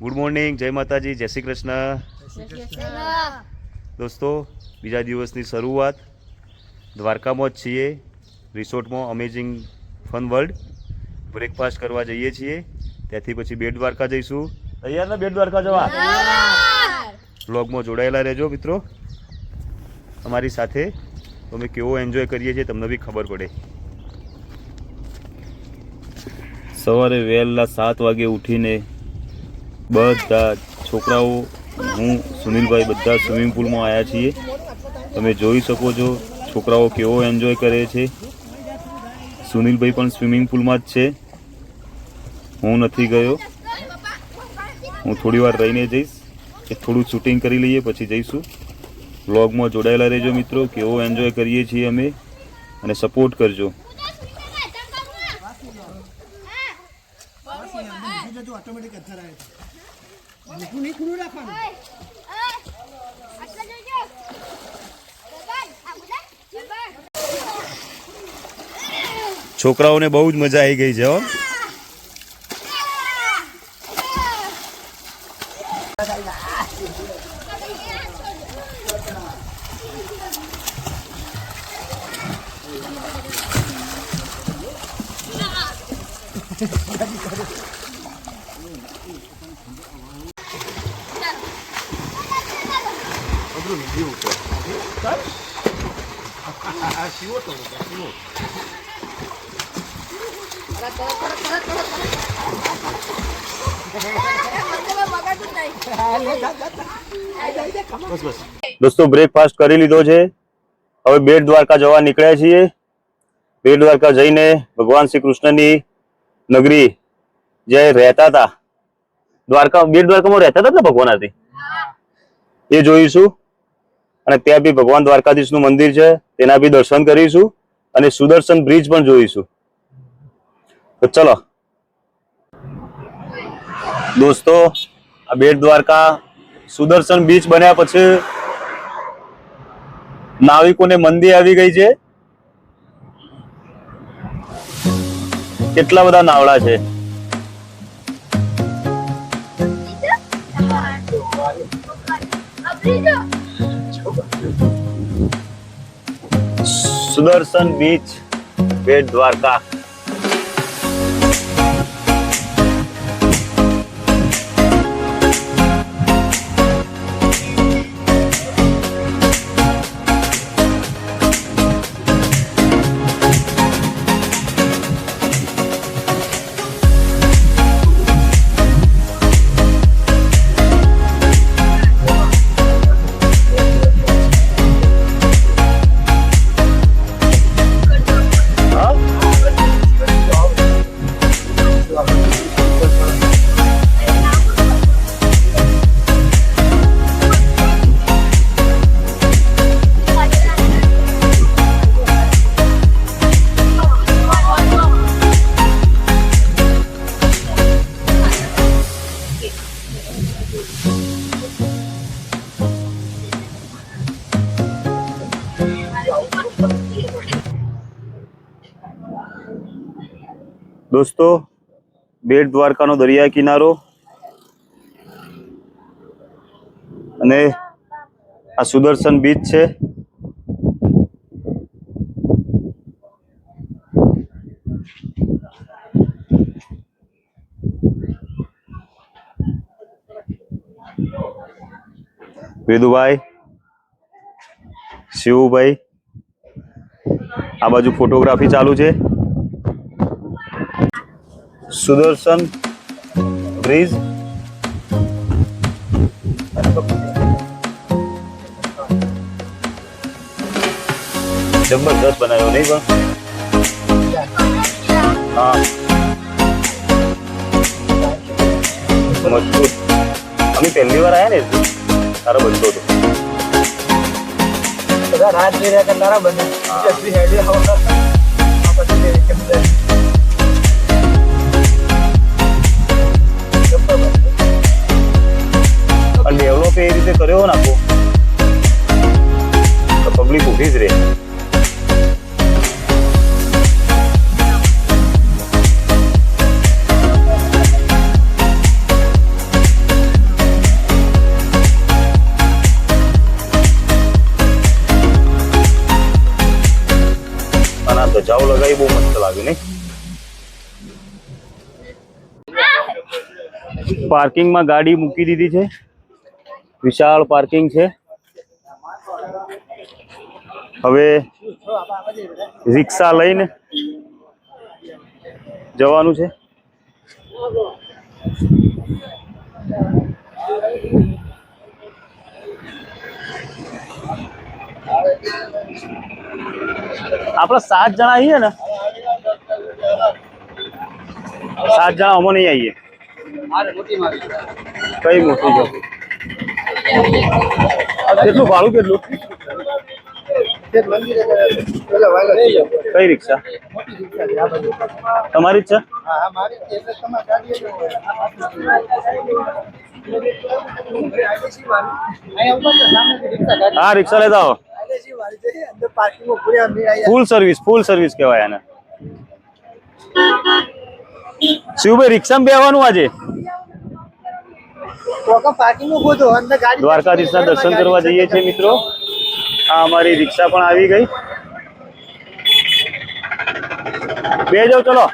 Good morning જય માતાજી જય શ્રી કૃષ્ણ દોસ્તો બીજા દિવસની શરૂઆત. દ્વારકામાં જ છીએ. રિસોર્ટમાં અમેઝિંગ ફન વર્લ્ડ બ્રેકફાસ્ટ કરવા જઈએ છીએ. ત્યાંથી પછી બેટ દ્વારકા જઈશું. તૈયાર ને બેટ દ્વારકા જવા? બ્લોગમાં જોડાયેલા રહેજો મિત્રો. અમારી સાથે અમે કેવો એન્જોય કરીએ છીએ તમને બી ખબર પડે. સવારે વહેલા સાત વાગે ઉઠીને બધા છોકરાઓ હું સુનિલભાઈ બધા સ્વિમિંગ પુલમાં આવ્યા છીએ. તમે જોઈ શકો છો છોકરાઓ કેવો એન્જોય કરે છે. સુનિલભાઈ પણ સ્વિમિંગ પુલમાં જ છે. હું નથી ગયો. હું થોડી વાર રહીને જઈશ. કે થોડું શૂટિંગ કરી લઈએ પછી જઈશું. વ્લોગમાં જોડાયેલા રહેજો મિત્રો કેવો એન્જોય કરીએ છીએ અમે. અને સપોર્ટ કરજો. ઓટોમેટિક અત્તર આવે છે. મીઠું નહીં ખુલ્લું રાખવાનું. છોકરાઓને બહુ જ મજા આવી ગઈ છે હો. દોસ્તો બ્રેકફાસ્ટ કરી લીધો છે. હવે બેટ દ્વારકા જવા નીકળ્યા છીએ. બેટ દ્વારકા જઈને ભગવાન શ્રી કૃષ્ણની નગરી જે રહેતા હતા, દ્વારકા, બેટ દ્વારકામાં રહેતા હતા ને ભગવાન એ જોઈશું. અને ત્યાં બી ભગવાન દ્વારકાધીશનું મંદિર છે, તેના બી દર્શન કરીશું અને સુદર્શન બ્રિજ પણ જોઈશું. તો ચલો. દોસ્તો આ બેટ દ્વારકા સુદર્શન બીચ બન્યા પછી નાવિકોને મંદી આવી ગઈ છે. કેટલા બધા નાવડા છે. સુદર્શન બીચ બેટ દ્વારકા. દોસ્તો, બેટ દ્વારકાનો દરિયા કિનારો અને આ સુદર્શન બીચ છે. વેદુભાઈ, શિવુભાઈ, આ બાજુ ફોટોગ્રાફી ચાલુ છે. સુદર્શન બ્રિજ. જબરદસ્ત બનાવ્યો નહીં પણ? હા. મજબૂત. અમે પહેલી વાર આવ્યા ને તારો બનતો હતો. રાત કરનારા બને. છે એ રીતે કર્યો નાખો તો પબ્લિક ઊભી જ રહે. ધજાઓ લગાવી, બહુ મસ્ત લાગ્યું નહીં. પાર્કિંગમાં ગાડી મૂકી દીધી છે. વિશાળ પાર્કિંગ છે હવે રિક્ષા લઈને જવાનું છે આપણે સાત જણા આવીએ ને સાત જણા અમે નહીં આવીએ મારે મોટી મારી કઈ મોટી છે કેટલું ભાડું, કેટલું કઈ રિક્ષા તમારી છે હા, રિક્ષા. લેતા આવો. ફૂલ સર્વિસ ફૂલ સર્વિસ કહેવાય આને શિવભાઈ, રિક્ષામાં બેવાનું આજે તો કે પાર્કિંગમાં ગોતો. અંદર ગાડી દ્વારકાધીશના દર્શન કરવા જઈએ છીએ મિત્રો. આ અમારી રિક્ષા પણ આવી ગઈ. બે જાઓ ચલો.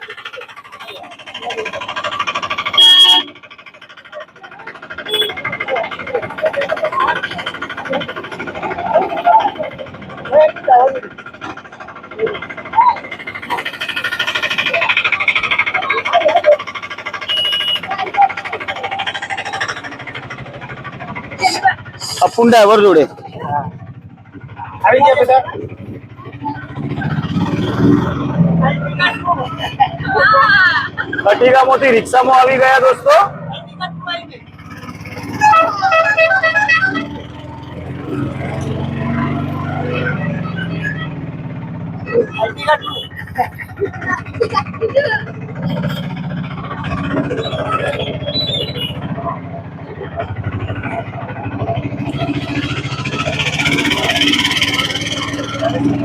અપુન ડ્રાઈવર જોડે. આવી ગયા બધા? કટિકામાંથી રિક્ષામાં આવી ગયા દોસ્તો.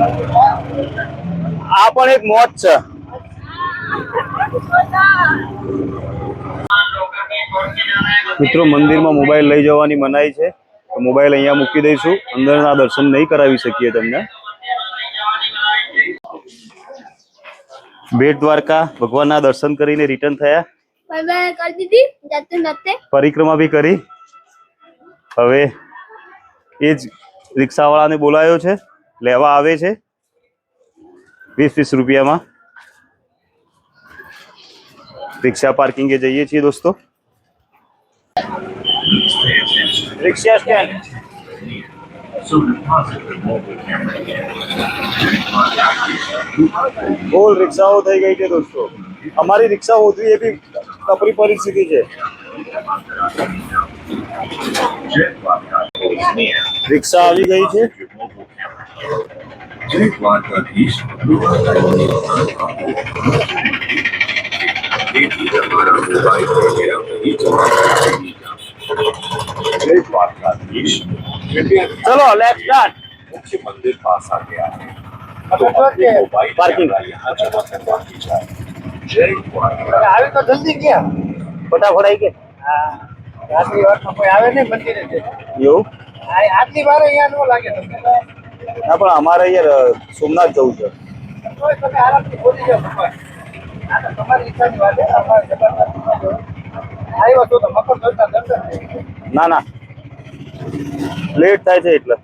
આ પણ એક મોત છે. મિત્રો મંદિરમાં મોબાઈલ લઈ જવાની મનાઈ છે. તો મોબાઈલ અહીંયા મૂકી દઈશું. અંદરના દર્શન નહીં કરાવી શકીએ તમને. બેટ દ્વારકા ભગવાનના દર્શન કરીને રિટર્ન થયા. પરિક્રમા બી કરી. હવે એ જ રિક્ષાવાળાને બોલાયો છે. લેવા આવે છે? વીસ વીસ રૂપિયામાં. રિક્ષા પાર્કિંગે જઈએ છીએ દોસ્તો. રિક્ષા સ્ટેન્ડ. બોલ રિક્ષાઓ થઈ ગઈ છે દોસ્તો. અમારી રિક્ષા હોતી એ બી કપરી પરિસ્થિતિ છે. રિક્ષા આવી ગઈ છે. જય દ્વારકાધીશ તેથી તમારા મોબાઈલ વગેરે નહીં ચલાવવાની જય દ્વારકાધીશ ચલો લેટ્સ સ્ટાર્ટ मुख्य मंदिर पास आ गया है આપણે तो તો अपने કે मोबाइल पार्किंग। कैमरा यहाँ जमा करवानी चाहिए जय द्वारका આવી તો જલ્દી ગયા ફટાફટ આવી કે હા આટલી વારમાં કોઈ આવે નહીં મંદિરે છે એવું આ આટલી વાર અહીંયા ન લાગે તમને ના પણ અમારે યાર સોમનાથ જવું છે. ના ના લેટ થાય છે. એટલે.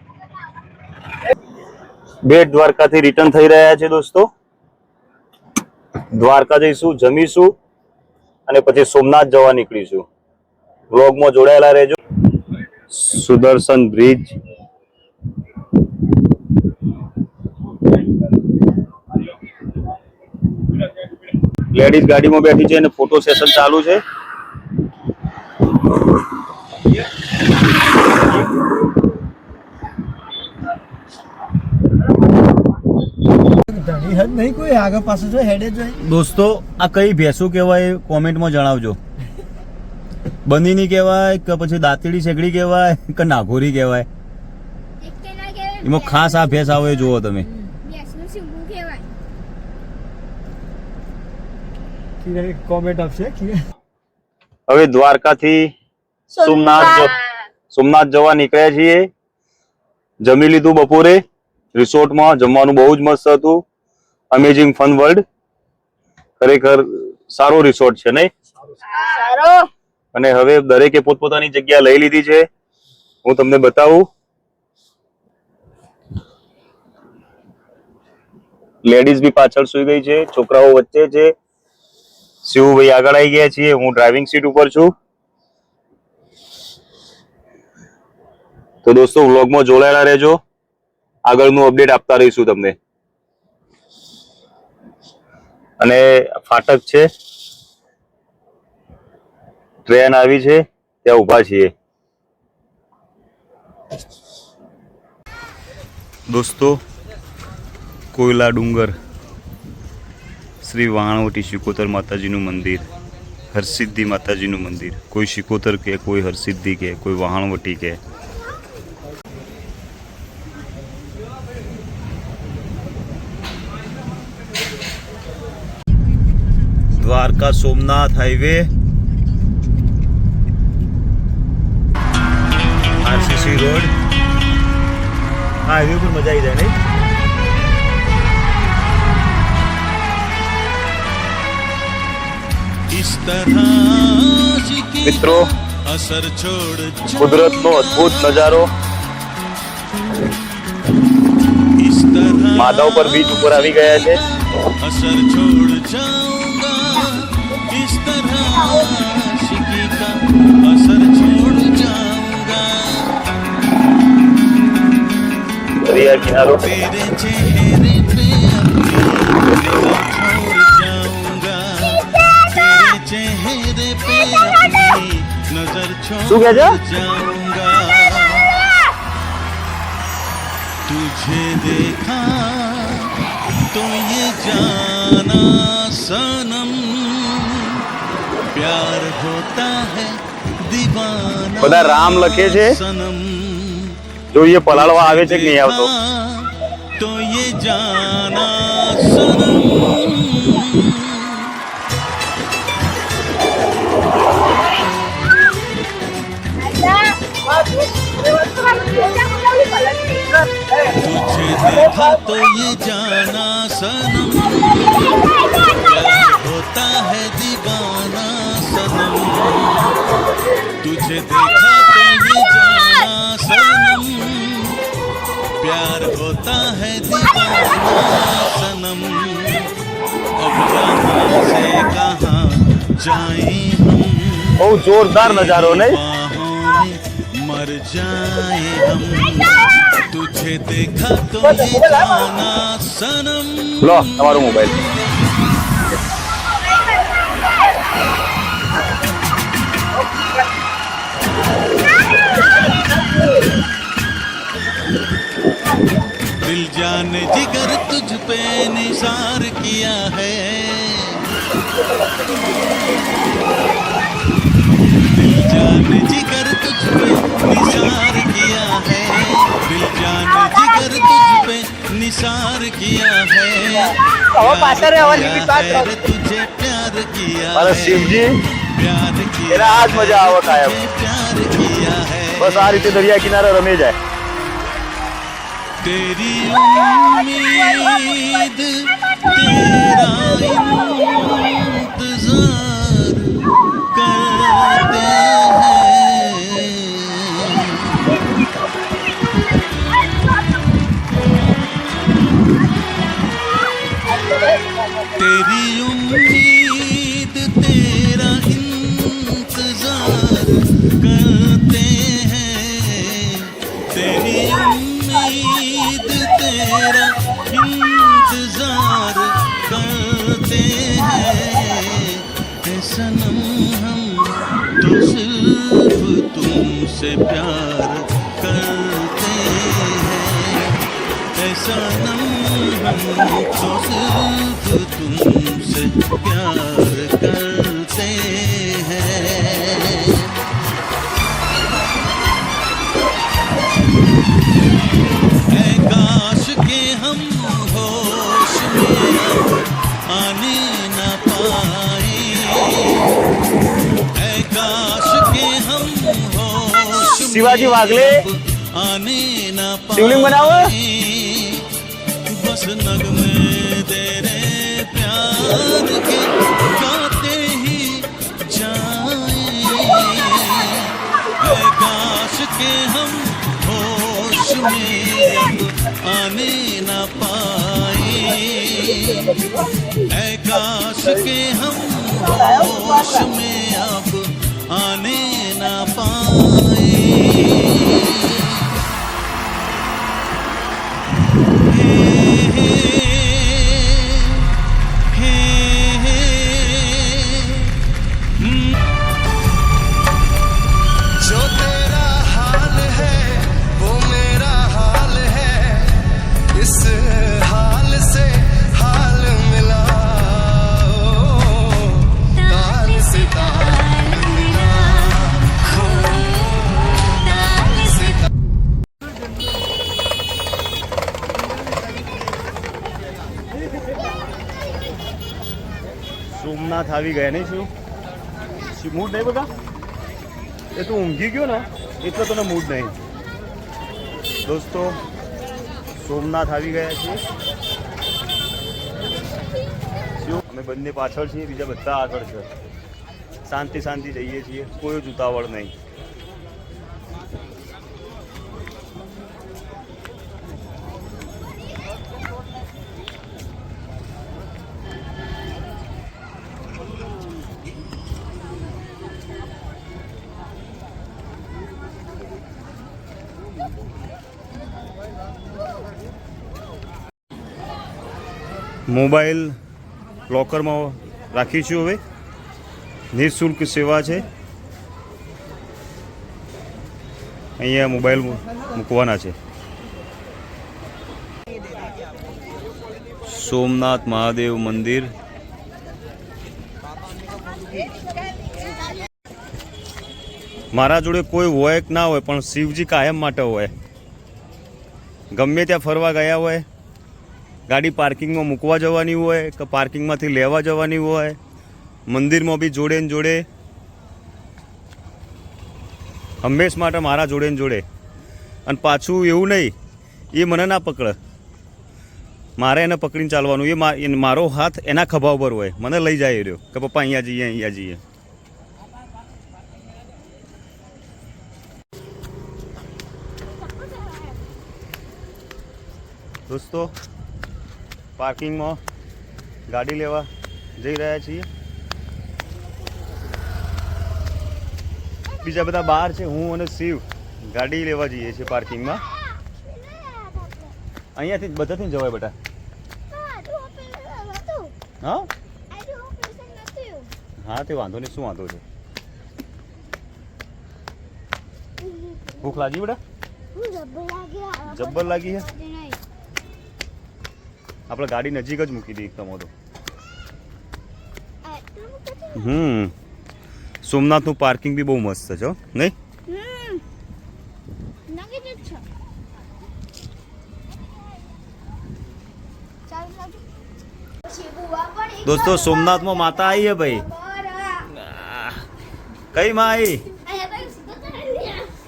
બેટ દ્વારકાથી રિટર્ન થઈ રહ્યા છે દોસ્તો. દ્વારકા જઈશું જમીશું અને પછી સોમનાથ જવા નીકળીશું. વ્લોગમાં જોડાયેલા રહેજો. સુદર્શન બ્રિજ લેડીઝ ગાડીમાં બેઠી છે અને ફોટો સેશન ચાલુ છે. નહીં કોઈ આગળ પાછળ જો હેડે દોસ્તો આ કઈ ભેંસું કહેવાય કોમેન્ટમાં જણાવજો. બંદીની કહેવાય કે પછી દાંતડી શેકડી કહેવાય કે નાઘોરી કહેવાય? એક કે ના કહેવાય એમાં ખાસ આ ભેંસ આવે એ જુઓ તમે. કોમેન્ટ આપશે. હવે દ્વારકાથી સોમનાથ સોમનાથ. જવા નીકળ્યા છીએ. જમી લીધું બપોરે. રિસોર્ટમાં જમવાનું બહુ જ મસ્ત હતું. અમેઝિંગ ફન વર્લ્ડ ખરેખર સારો રિસોર્ટ છે નહીં? સારો. અને હવે દરેકે પોતપોતાની જગ્યા લઈ લીધી છે. હું તમને બતાવું. લેડીઝ બી પાછળ સુઈ ગઈ છે. છોકરાઓ વચ્ચે છે. શિવભાઈ આગળ આવી ગયા છીએ. હું ડ્રાઇવિંગ સીટ ઉપર છું. તો દોસ્તો વ્લોગમાં જોડાયેલા રહેજો. આગળનું અપડેટ આપતા રહીશું તમને. અને ફાટક છે. ટ્રેન આવી છે. ત્યાં ઊભા છીએ. દોસ્તો, કોયલા ડુંગર. શ્રી વાણવટી શિકોતર માતાજીનું મંદિર, હરસિદ્ધિ માતાજીનું મંદિર. કોઈ શિકોતર કે, કોઈ હરસિદ્ધિ કે, કોઈ વહાણવટી કે. Dwarka Somnath highway. RCC road. હા હાઈવે પર મજા આવી જાય નહીં? મિત્રો કુદરતનો અદ્ભુત નજારો માધવ પર બીચ ઉપર આવી ગયા છે અસર છોડ જાઉંગા ઇસ તરહ શિકી કા અસર છોડ જાઉંગા દરિયા કિનારો શું કહે छोड़ છે? जाऊंगा तुझे देखा तो ये जाना सनम प्यार होता है दीवाना બધા રામ લખે છે सनम જોઈએ પલાળવા આવે છે કે નહીં આવતો तो ये जाना सनम था तो ये जाना सनम। होता है दीवाना सनम। तुझे देखा तो ये जाना सनम। प्यार होता है दीवाना सनम। अब यहाँ से कहाँ जाए हम? बहुत जोरदार नजारों ने। मर जाए हम। લો તમારો મોબાઈલ दिल जान जिगर तुझ पे निसार किया है दिल जान जिगर तुझ पे निसार किया है दिल जान जिगर तुझ पे निसार किया है प्यार तुझे प्यार किया है शिव जी प्यार किया आज मज़ा आवा कायम प्यार किया है बस आ रीते दरिया किनारा रमे जाए तेरी उम्मीद तेरा तेरी उम्मीद तेरा इंतजार करते हैं तेरी उम्मीद तेरा इंतजार करते हैं ए सनम हम तो सिर्फ तुमसे प्यार करते हैं ए सनम हम तो सिर्फ तुमसे प्यार करते हैं। काश के हम होश में आने न पाए। काश के हम होश शिवाजी वागले। आने न पाए। शिवलिंग बनाओ। के हम होश में अब आने न पाए है काश के हम होश में સોમનાથ આવી ગયા નહીં શું? મૂડ નહીં બધા એ તું ઊંઘી ગયો ને, એટલે તને મૂડ નહીં. દોસ્તો, સોમનાથ આવી ગયા છીએ. અમે બંને પાછળ છીએ, બીજા બધા આગળ છે. શાંતિ શાંતિ જઈએ છીએ, કોઈ જ ઉતાવળ નહીં. મોબાઈલ લોકરમાં રાખીશું હવે. નિઃશુલ્ક સેવા છે. અહીંયા મોબાઈલ મૂકવાના છે. સોમનાથ મહાદેવ મંદિર. મારા જોડે કોઈ હોય કે ના હોય, પણ શિવજી કાયમ માટે હોય. ગમે ત્યાં ફરવા ગયા હોય ગાડી પાર્કિંગમાં મૂકવા જવાની હોય કે પાર્કિંગમાંથી લેવા જવાની હોય, મંદિરમાં બી જોડે ને જોડે. હંમેશ માટે મારા જોડે ને જોડે. અને પાછું એવું નહીં, એ મને ના પકડે. મારે એને પકડીને ચાલવાનું, એ મારો હાથ એના ખભા ઉપર હોય. મને લઈ જાય રહ્યો કે પપ્પા અહીંયા જઈએ અહીંયા જઈએ. દોસ્તો પાર્કિંગમાં ગાડી લેવા જઈ રહ્યા છીએ. બીજા બધા બહાર છે હું અને શિવ ગાડી લેવા જઈએ છીએ પાર્કિંગમાં. અહીંયાથી જ બધાથી જવાય બેટા. હા? હા તે વાંધો નહીં શું વાંધો છે? ભૂખ લાગી બેટા? જબ્બર લાગી છે? આપણે ગાડી નજીક જ મૂકી દઈએ તમે તો હમ. સોમનાથનું પાર્કિંગ બી બહુ મસ્ત છે નહીં? દોસ્તો સોમનાથમાં માતા આવી હે ભાઈ. કઈ માં આવી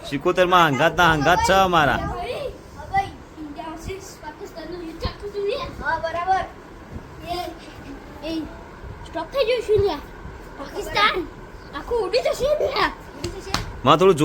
સિકોતેરમાં હંગાત ના હંગાત છે અમારા. સ્ટોપ થઈ